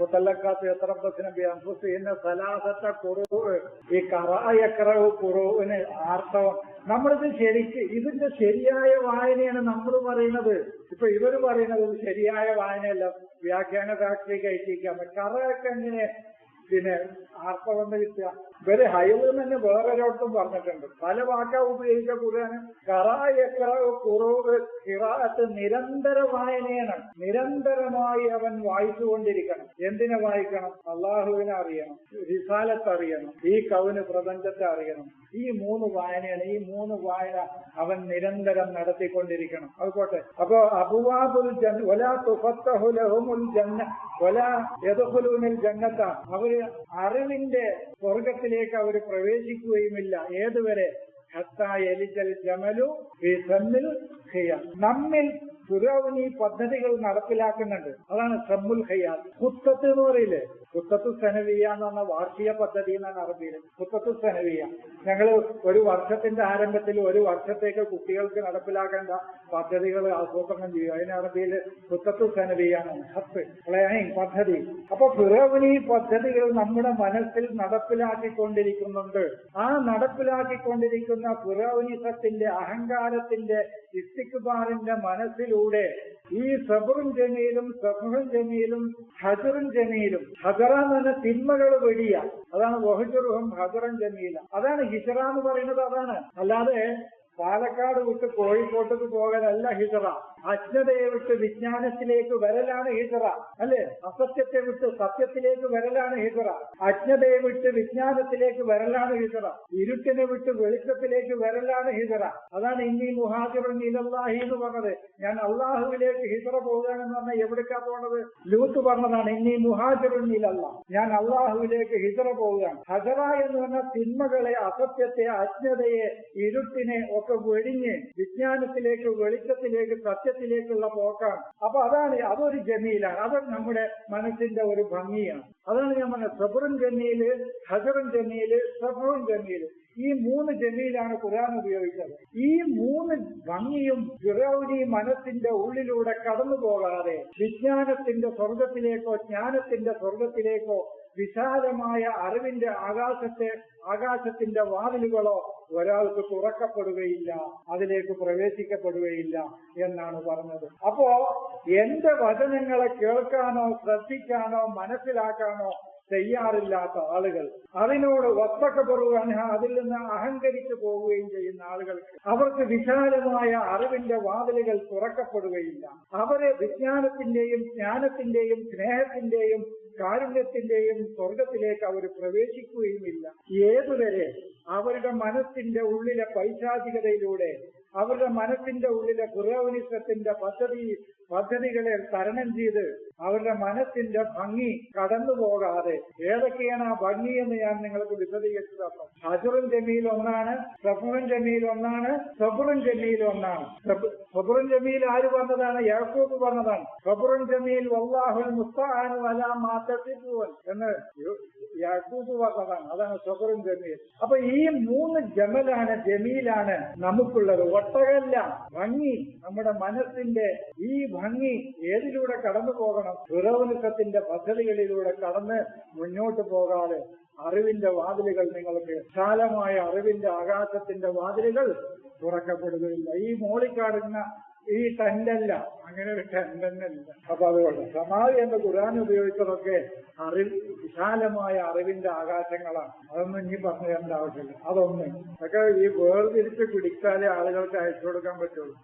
മുത്തല്ലക്കാത്ത് എത്ര പ്രശ്നം അംഫുസിന്റെ സലാസത്ത കുറവ് ഈ കറായക്കറവ് കുറവിന് ആർത്തവം. നമ്മളിത് ശരിക്ക് ഇതിന്റെ ശരിയായ വായനയാണ് നമ്മൾ പറയുന്നത്. ഇപ്പൊ ഇവർ പറയുന്നത് ശരിയായ വായനയല്ല. വ്യാഖ്യാന ഫാക്ടറി കഴിച്ചിരിക്കാം കറയൊക്കെ എങ്ങനെ പിന്നെ ആർത്തവന്ന് കിട്ടുക ഇവർ ഹൈവ് തന്നെ വേറൊരിടത്തും പറഞ്ഞിട്ടുണ്ട്. പല വാക്കാ ഉപയോഗിച്ച ഖുർആന്. ഖിറാഅത്ത് നിരന്തര വായനയാണ് നിരന്തരമായി അവൻ വായിച്ചുകൊണ്ടിരിക്കണം. എന്തിനെ വായിക്കണം? അള്ളാഹുവിനെ അറിയണം. റിസാലത്ത് അറിയണം. ഈ കവിന് പ്രപഞ്ചത്തെ അറിയണം. ഈ മൂന്ന് വായനയാണ്. ഈ മൂന്ന് വായന അവൻ നിരന്തരം നടത്തിക്കൊണ്ടിരിക്കണം. അതുപോട്ടെ അപ്പോ അബുവാബുൽ ജന്ന ഒലാ തുഫത്തഹുലഹുമുൽ ജന്ന ഒലാ യദഖുലൂനൽ ജന്നത്ത. അവർ അറിവിന്റെ സ്വർഗത്തിലേക്ക് അവർ പ്രവേശിക്കുകയുമില്ല. ഏതുവരെ? എലിജൽ ജമലു സമ്മിൽ ഖിയാം. നമ്മിൽ പുരോഗമനി പദ്ധതികൾ നടപ്പിലാക്കുന്നുണ്ട്. അതാണ് സമ്മുൽ ഖയ്യാൽ കുത്തത്ത് എന്ന് പറയില്ലേ? കുത്തത്ത് സെനവിയ എന്ന് പറഞ്ഞ വാർഷിക പദ്ധതി എന്നാണ് അറബിയിൽ. കുത്തത്തു സെനവിയ. ഞങ്ങൾ ഒരു വർഷത്തിന്റെ ആരംഭത്തിൽ ഒരു വർഷത്തേക്ക് കുട്ടികൾക്ക് നടപ്പിലാക്കേണ്ട പദ്ധതികൾ ആസൂത്രണം ചെയ്യുക. അതിന് അറബിയിൽ കുത്തത്തു സെനവിയ ഹത്ത് പ്ലാനിങ് പദ്ധതി. അപ്പൊ പുരോഗമനി പദ്ധതികൾ നമ്മുടെ മനസ്സിൽ നടപ്പിലാക്കിക്കൊണ്ടിരിക്കുന്നുണ്ട്. ആ നടപ്പിലാക്കിക്കൊണ്ടിരിക്കുന്ന ഫിറോവിനിസത്തിന്റെ അഹങ്കാരത്തിന്റെ ഇസ്തിക്കുബാറിന്റെ മനസ്സിലൂടെ ഈ സബറും ജമീലും സബറും ജമീലും ഹജറും ജമീലും ഹജറ എന്ന് പറഞ്ഞ തിന്മകൾ വെടിയ. അതാണ് വഹജുറുഹം ഹജറൻ ജമീല. അതാണ് ഹിജറ എന്ന് പറയുന്നത് അതാണ്. അല്ലാതെ പാലക്കാട് വിട്ട് കോഴിക്കോട്ടേക്ക് പോകലല്ല ഹിജറ. അജ്ഞതയെ വിട്ട് വിജ്ഞാനത്തിലേക്ക് വരലാണ് ഹിജറ. അല്ലെ? അസത്യത്തെ വിട്ട് സത്യത്തിലേക്ക് വരലാണ് ഹിജറ. അജ്ഞതയെ വിട്ട് വിജ്ഞാനത്തിലേക്ക് വരലാണ് ഹിജറ. ഇരുട്ടിനെ വിട്ട് വെളിച്ചത്തിലേക്ക് വരലാണ് ഹിജറ. അതാണ് ഇന്നി മുഹാജിറുൻ ഇലല്ലാഹി എന്ന് പറഞ്ഞത്. ഞാൻ അള്ളാഹുവിലേക്ക് ഹിജറ പോകുകയാണെന്ന് പറഞ്ഞാൽ എവിടേക്കാ പോണത്? ലൂത്ത് പറഞ്ഞതാണ് ഇന്നി മുഹാജിറുൻ ഇലല്ല ഞാൻ അള്ളാഹുവിലേക്ക് ഹിജറ പോവുകയാണ്. ഹജറ എന്ന് പറഞ്ഞ തിന്മകളെ അസത്യത്തെ അജ്ഞതയെ ഇരുട്ടിനെ ഒക്കെ വെടിഞ്ഞ് വിജ്ഞാനത്തിലേക്ക് വെളിച്ചത്തിലേക്ക് സത്യത്തിലേക്കുള്ള പോക്കാണ്. അപ്പൊ അതാണ് അതൊരു ജമീലാണ്. അത് നമ്മുടെ മനസ്സിന്റെ ഒരു ഭംഗിയാണ്. അതാണ് ഞാൻ പറഞ്ഞത്. സബറും ജമീൽ ഹജറൻ ജമീൽ സബുറൻ ജമീൽ. ഈ മൂന്ന് ജമീലാണ് ഖുർആൻ ഉപയോഗിച്ചത്. ഈ മൂന്ന് ഭംഗിയും ഫിറൌനി മനസ്സിന്റെ ഉള്ളിലൂടെ കടന്നു പോകാതെ വിജ്ഞാനത്തിന്റെ സ്വർഗത്തിലേക്കോ ജ്ഞാനത്തിന്റെ സ്വർഗത്തിലേക്കോ വിശാലമായ അറിവിന്റെ ആകാശത്തെ ആകാശത്തിന്റെ വാതിലുകളോ ഒരാൾക്ക് തുറക്കപ്പെടുകയില്ല അതിലേക്ക് പ്രവേശിക്കപ്പെടുകയില്ല എന്നാണ് പറഞ്ഞത്. അപ്പോ എന്റെ വചനങ്ങളെ കേൾക്കാനോ ശ്രദ്ധിക്കാനോ മനസ്സിലാക്കാനോ തയ്യാറില്ലാത്ത ആളുകൾ അതിനോട് വത്തക്കപ്പെടുവാൻ അതിൽ നിന്ന് അഹങ്കരിച്ചു പോവുകയും ചെയ്യുന്ന ആളുകൾക്ക് അവർക്ക് വിശാലമായ അറിവിന്റെ വാതിലുകൾ തുറക്കപ്പെടുകയില്ല. അവരെ വിജ്ഞാനത്തിന്റെയും ജ്ഞാനത്തിന്റെയും സ്നേഹത്തിന്റെയും കാരുണ്യത്തിന്റെയും സ്വർഗത്തിലേക്ക് അവർ പ്രവേശിക്കുകയുമില്ല. ഏതുവരെ അവരുടെ മനസ്സിന്റെ ഉള്ളിലെ പൈശാചികതയിലൂടെ അവരുടെ മനസ്സിന്റെ ഉള്ളിലെ പുരോഗനിസത്തിന്റെ പദ്ധതി പദ്ധതികളെ തരണം ചെയ്ത് അവരുടെ മനസ്സിന്റെ ഭംഗി കടന്നു പോകാതെ ഏതൊക്കെയാണ് ആ ഭംഗി എന്ന് ഞാൻ നിങ്ങൾക്ക് വിശദീകരിച്ചു തന്നു ഹജറും ജമീൽ ഒന്നാണ് സഫുറൻ ജമീൽ ഒന്നാണ് സബുറൻ ജമീൽ ഒന്നാണ്. സബുറൻ ജമീൽ ആര് വന്നതാണ് യാക്കൂബ് വന്നതാണ് സബുറൻ ജമീൽ വല്ലാഹുൽ മുസ്താനു അലാ മാത്തസിഫുവൻ എന്ന് യാക്കൂബ് പറഞ്ഞതാണ്. അതാണ് സബുറൻ ജമീൽ. അപ്പൊ ഈ മൂന്ന് ജമലാണ് ജമീലാണ് നമുക്കുള്ളത്. ഒട്ടകല്ല. ഭംഗി നമ്മുടെ മനസ്സിന്റെ ഈ ഭംഗി ഏതിലൂടെ കടന്നു പോകണം? പുരോഗനിസത്തിന്റെ പദ്ധതികളിലൂടെ കടന്ന് മുന്നോട്ട് പോകാതെ അറിവിന്റെ വാതിലുകൾ നിങ്ങൾക്ക് വിശാലമായ അറിവിന്റെ ആകാശത്തിന്റെ വാതിലുകൾ തുറക്കപ്പെടുകയില്ല. ഈ മോളിക്കാടുന്ന ഈ ടെന്റല്ല അങ്ങനെ ഒരു ടെന്റ് അപ്പൊ അതുകൊണ്ട് സമാധി എന്ന ഖുർആൻ ഉപയോഗിച്ചതൊക്കെ അറിവ് വിശാലമായ അറിവിന്റെ ആകാശങ്ങളാണ്. അതൊന്നും ഇനി പറഞ്ഞു തരേണ്ട ആവശ്യമില്ല. അതൊന്ന്. അതൊക്കെ ഈ വേർതിരിച്ച് പിടിച്ചാലേ ആളുകൾക്ക് അയച്ചു കൊടുക്കാൻ പറ്റുള്ളൂ.